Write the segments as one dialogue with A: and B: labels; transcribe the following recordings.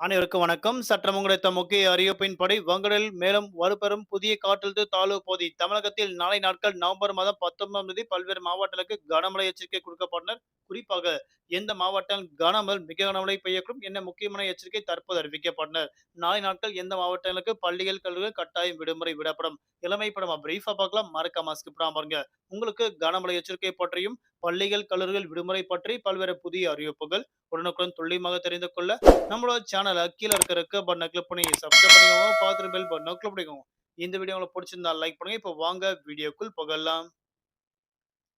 A: அனைவருக்கும் வணக்கம். சற்றம் கிடைத்த முக்கிய அறிவிப்பின்படி வங்கடலில் மேலும் வலுப்பெறும் புதிய காற்றழுத்த தாழ்வு பகுதி தமிழகத்தில் நாளை நாட்கள் நவம்பர் மாதம் பத்தொன்பதாம் தேதி பல்வேறு மாவட்டங்களுக்கு கனமழை எச்சரிக்கை கொடுக்கப்பட்டனர். குறிப்பாக எந்த மாவட்டம் கனமல் மிக கனமழை பெய்யக்கூடும் என்ன முக்கியமான எச்சரிக்கை தற்போது அறிவிக்கப்பட்டனர். நாளை நாட்கள் எந்த மாவட்டங்களுக்கு பள்ளிகள் கல்லூரிகள் கட்டாயம் விடுமுறை விடப்படும். இளமை படம் பிரீஃபா பார்க்கலாம். மறக்காம ஸ்கிப் பாருங்க உங்களுக்கு கனமழை எச்சரிக்கை பற்றியும் பள்ளிகள் கல்லூரிகள் விடுமுறை பற்றி பல்வேறு புதிய அறிவிப்புகள் உடனுக்குடன் துல்லியமாக தெரிந்து கொள்ள நம்மளோட சேனலை கீழே இருக்கிற ரெக்க பட்டனை கிளிக் பண்ணி சப்ஸ்கிரைப் பண்ணிக்கோங்க பார்த்து பெல் பட்டனை கிளிக் பண்ணிக்கோங்க. இந்த வீடியோ உங்களுக்கு பிடிச்சிருந்தா லைக் பண்ணுங்க. இப்போ வாங்க வீடியோக்குள் புகழலாம்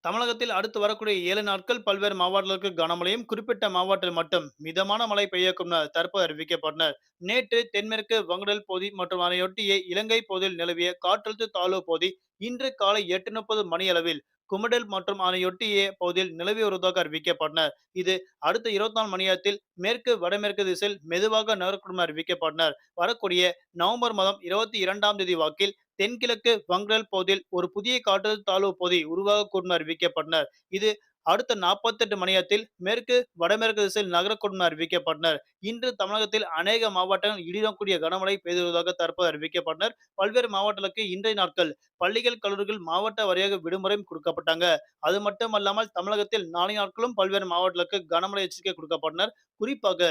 A: தமிழகத்தில் அடுத்து வரக்கூடிய ஏழு நாட்கள் பல்வேறு மாவட்டங்களுக்கு கனமழையும் குறிப்பிட்ட மாவட்டத்தில் மட்டும் மிதமான மழை பெய்யக்கும் தற்போது அறிவிக்கப்பட்டனர். நேற்று தென்மேற்கு வங்கடல் பகுதி மற்றும் அதனையொட்டிய இலங்கை பகுதியில் நிலவிய காற்றழுத்த தாழ்வு பகுதி இன்று காலை எட்டு முப்பது மணியளவில் குமடல் மற்றும் அதனையொட்டிய பகுதியில் நிலவி வருவதாக அறிவிக்கப்பட்டனர் இது அடுத்த இருபத்தி நாலு மணி நேரத்தில் மேற்கு வடமேற்கு திசையில் மெதுவாக நகரக்கூடும் அறிவிக்கப்பட்டனர். வரக்கூடிய நவம்பர் மாதம் இருபத்தி இரண்டாம் தேதி வாக்கில் தென்கிழக்கு வங்கடல் பகுதியில் ஒரு புதிய காற்றழுத்த தாழ்வு பகுதி உருவாகக்கூடும் அறிவிக்கப்பட்டனர். இது அடுத்த நாற்பத்தி எட்டு மணி நேரத்தில் மேற்கு வடமேற்கு திசையில் நகரக்கூடும் அறிவிக்கப்பட்டனர். இன்று தமிழகத்தில் அநேக மாவட்டங்கள் இடிடக்கூடிய கனமழை பெய்துவதாக தற்போது அறிவிக்கப்பட்டனர். பல்வேறு மாவட்டங்களுக்கு இன்றைய நாட்கள் பள்ளிகள் கல்லூரிகள் மாவட்ட வாரியாக விடுமுறையும் கொடுக்கப்பட்டாங்க. அது மட்டுமல்லாமல் தமிழகத்தில் நாளை நாட்களும் பல்வேறு மாவட்டங்களுக்கு கனமழை எச்சரிக்கை கொடுக்கப்பட்டனர். குறிப்பாக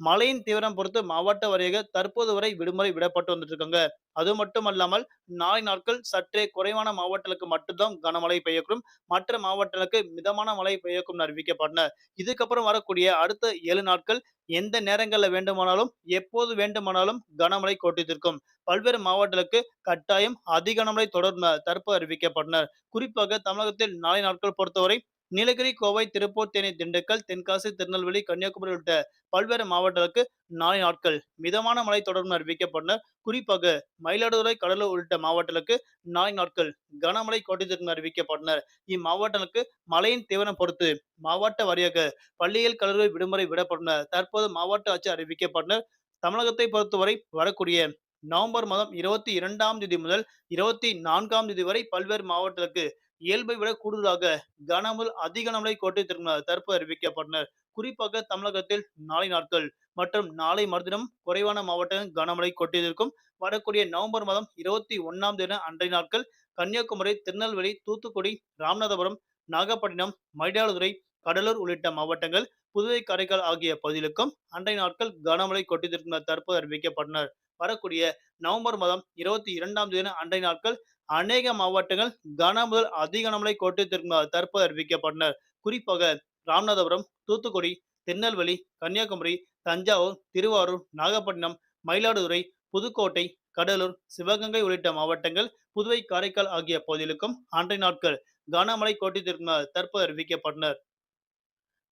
A: மழையின் தீவிரம் பொறுத்து மாவட்ட வாரியாக தற்போது வரை விடுமுறை விடப்பட்டு வந்துட்டு இருக்காங்க அது மட்டும் அல்லாமல் நாளை நாட்கள் சற்றே குறைவான மாவட்டங்களுக்கு மட்டும்தான் கனமழை பெய்யக்கும் மற்ற மாவட்டங்களுக்கு மிதமான மழை பெய்யக்கும் அறிவிக்கப்பட்டன. இதுக்கப்புறம் வரக்கூடிய அடுத்த ஏழு நாட்கள் எந்த நேரங்களில் வேண்டுமானாலும் எப்போது வேண்டுமானாலும் கனமழை கோட்டித்திருக்கும். பல்வேறு மாவட்டங்களுக்கு கட்டாயம் அதிகனமழை தொடர் தற்போது அறிவிக்கப்பட்டனர் குறிப்பாக தமிழகத்தில் நாளை நாட்கள் பொறுத்தவரை நீலகிரி கோவை திருப்பூர் தேனி திண்டுக்கல் தென்காசி திருநெல்வேலி கன்னியாகுமரி உள்ளிட்ட பல்வேறு மாவட்டங்களுக்கு நாளை நாட்கள் மிதமான மழை தொடரும் அறிவிக்கப்பட்டனர் குறிப்பாக மயிலாடுதுறை கடலூர் உள்ளிட்ட மாவட்டங்களுக்கு நாளை நாட்கள் கனமழை கோட்டத்திற்கு அறிவிக்கப்பட்டனர் இம்மாவட்டங்களுக்கு மழையின் தீவிரம் பொறுத்து மாவட்ட வாரியாக பள்ளியில் கல்லூரி விடுமுறை விடப்பட்டனர் தற்போது மாவட்ட ஆட்சி அறிவிக்கப்பட்டனர் தமிழகத்தை பொறுத்தவரை வரக்கூடிய நவம்பர் மாதம் இருபத்தி இரண்டாம் தேதி முதல் இருபத்தி நான்காம் தேதி வரை பல்வேறு மாவட்டங்களுக்கு இயல்பை விட கூடுதலாக கனமுதல் அதிக கனமழை கோட்டை தற்போது அறிவிக்கப்பட்டனர். குறிப்பாக தமிழகத்தில் நாளை நாட்கள் மற்றும் நாளை மறுதினம் குறைவான மாவட்டங்கள் கனமழை கொட்டியதற்கும் வரக்கூடிய நவம்பர் மாதம் இருபத்தி ஒன்னாம் தின அன்றைய நாட்கள் கன்னியாகுமரி திருநெல்வேலி தூத்துக்குடி ராமநாதபுரம் நாகப்பட்டினம் மயிலாடுதுறை கடலூர் உள்ளிட்ட மாவட்டங்கள் புதுவை காரைக்கால் ஆகிய பகுதிகளுக்கும் அன்றைய நாட்கள் கனமழை கொட்டியிருக்கும் தற்போது அறிவிக்கப்பட்டனர். வரக்கூடிய நவம்பர் மாதம் இருபத்தி இரண்டாம் தேதி அன்றைய நாட்கள் அநேக மாவட்டங்கள் கன முதல் அதிக கனமழை கோட்டத்திற்கு தற்போது அறிவிக்கப்பட்டனர் குறிப்பாக ராமநாதபுரம் தூத்துக்குடி திருநெல்வேலி கன்னியாகுமரி தஞ்சாவூர் திருவாரூர் நாகப்பட்டினம் மயிலாடுதுறை புதுக்கோட்டை கடலூர் சிவகங்கை உள்ளிட்ட மாவட்டங்கள் புதுவை காரைக்கால் ஆகிய பகுதிகளுக்கும் அன்றைய நாட்கள் கனமழை கோட்டத்திற்கு தற்போது அறிவிக்கப்பட்டனர்.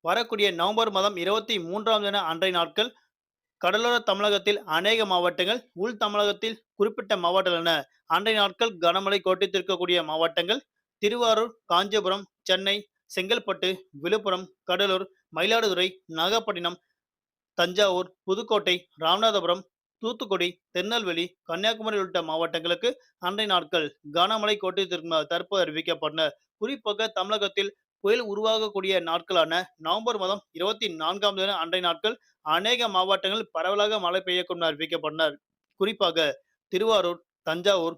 A: வரக்கூடிய நவம்பர் மாதம் இருபத்தி மூன்றாம் தின அன்றைய நாட்கள் கடலோர தமிழகத்தில் அநேக மாவட்டங்கள் உள் தமிழகத்தில் குறிப்பிட்ட மாவட்டங்கள் என அன்றைய நாட்கள் கனமழை கோட்டித்திருக்கக்கூடிய மாவட்டங்கள் திருவாரூர் காஞ்சிபுரம் சென்னை செங்கல்பட்டு விழுப்புரம் கடலூர் மயிலாடுதுறை நாகப்பட்டினம் தஞ்சாவூர் புதுக்கோட்டை ராமநாதபுரம் தூத்துக்குடி திருநெல்வேலி கன்னியாகுமரி உள்ளிட்ட மாவட்டங்களுக்கு அன்றைய நாட்கள் கனமழை கோட்டித்திருக்கும் தற்போது அறிவிக்கப்பட்டன குறிப்பாக தமிழகத்தில் புயல் உருவாகக்கூடிய நாட்களான நவம்பர் மாதம் இருபத்தி நான்காம் தேதி அன்றைய நாட்கள் அநேக மாவட்டங்கள் பரவலாக மழை பெய்யக்கும் அறிவிக்கப்பட்டனர் குறிப்பாக திருவாரூர் தஞ்சாவூர்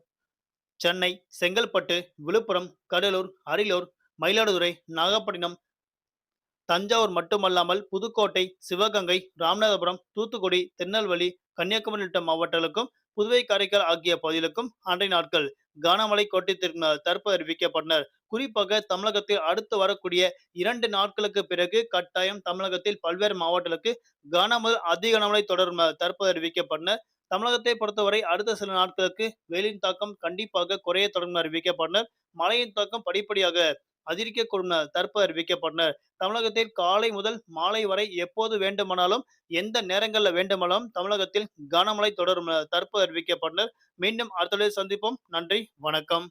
A: சென்னை செங்கல்பட்டு விழுப்புரம் கடலூர் அரியலூர் மயிலாடுதுறை நாகப்பட்டினம் தஞ்சாவூர் மட்டுமல்லாமல் புதுக்கோட்டை சிவகங்கை ராமநாதபுரம் தூத்துக்குடி திருநெல்வேலி கன்னியாகுமரி உள்ளிட்ட மாவட்டங்களுக்கும் புதுவை காரைக்கால் ஆகிய பகுதிகளுக்கும் அன்றைய நாட்கள் கனமழை கொட்டித்திருக்கிறார் தற்போது அறிவிக்கப்பட்டனர். குறிப்பாக தமிழகத்தில் அடுத்து வரக்கூடிய இரண்டு நாட்களுக்கு பிறகு கட்டாயம் தமிழகத்தில் பல்வேறு மாவட்டங்களுக்கு கனமழை அதிக கனமழை தொடரும் தற்போது அறிவிக்கப்பட்டனர் தமிழகத்தை பொறுத்தவரை அடுத்த சில நாட்களுக்கு வெயிலின் தாக்கம் கண்டிப்பாக குறைய தொடங்கும் அறிவிக்கப்பட்டனர் மழையின் தாக்கம் படிப்படியாக அதிகரிக்கக்கூடும் தற்போது அறிவிக்கப்பட்டனர் தமிழகத்தில் காலை முதல் மாலை வரை எப்போது வேண்டுமானாலும் எந்த நேரங்களில் வேண்டுமானாலும் தமிழகத்தில் கனமழை தொடரும் தற்போது அறிவிக்கப்பட்டனர் மீண்டும் அடுத்த சந்திப்போம். நன்றி வணக்கம்.